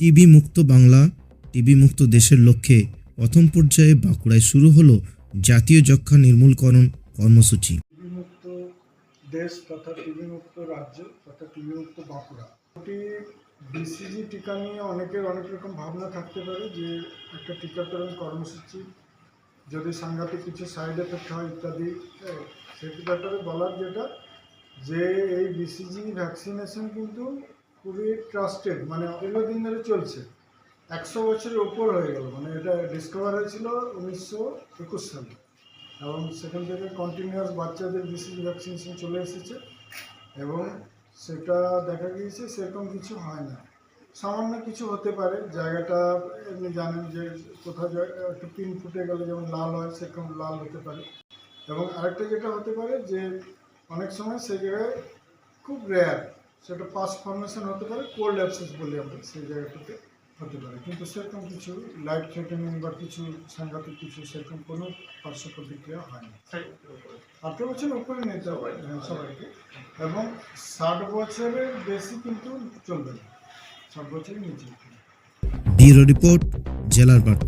TB মুক্ত Bangla TB মুক্ত দেশের লক্ষ্যে প্রথম পর্যায়ে বাঁকুড়ায় শুরু হলো জাতীয় যক্ষা নির্মূলকরণ কর্মসূচি। টিবিমুক্ত দেশ তথা টিবিমুক্ত রাজ্য তথা টিবিমুক্ত বাঁকুড়া। এটি বিসিজি টিকা নিয়ে অনেকের অনেক রকম ভাবনা থাকতে পারে যে একটা টিকাকরণ কর্মসূচি, যদি সাংঘাতিক কিছু সাইড এফেক্ট হয় ইত্যাদি সেটি ব্যাপারে বলার যেটা যে এই বিসিজি ভ্যাকসিনেশন কিন্তু খুবই ট্রাস্টেড মানে দীর্ঘদিন ধরে চলছে। একশো বছরের ওপর হয়ে গেল মানে এটা ডিসকভার হয়েছিল উনিশশো একুশ সালে। এবং সেখান থেকে কন্টিনিউয়াস বাচ্চাদের বিশেষ ভ্যাকসিনেশন চলে এসেছে। এবং সেটা দেখা গিয়েছে, সেরকম কিছু হয় না। সামান্য কিছু হতে পারে, জায়গাটা এমনি জানেন যে কোথাও একটু পিন ফুটে গেলে যেমন লাল হয়, সেরকম লাল হতে পারে। এবং আরেকটা যেটা হতে পারে যে অনেক সময় সেই জায়গায় খুব রেয়ার সেটা পাস ফর্মেশন হতে পারে কোল্ড অ্যাবসেস বলি আমরা সেই জায়গাটাতে হতে পারে। কিন্তু সেরকম কিছু লাইফ থ্রেটেনিং বা কিছু সাংঘাতিক কিছু সেরকম কোনো পার্শ্ব প্রতিক্রিয়া হয় না আঠেরো বছর উপরে নিতে হবে হ্যাঁ, সবাইকে। এবং ষাট বছরের বেশি কিন্তু চলবে না ষাট বছরের নিচে। ব্যুরো রিপোর্ট জেলার বার্তা।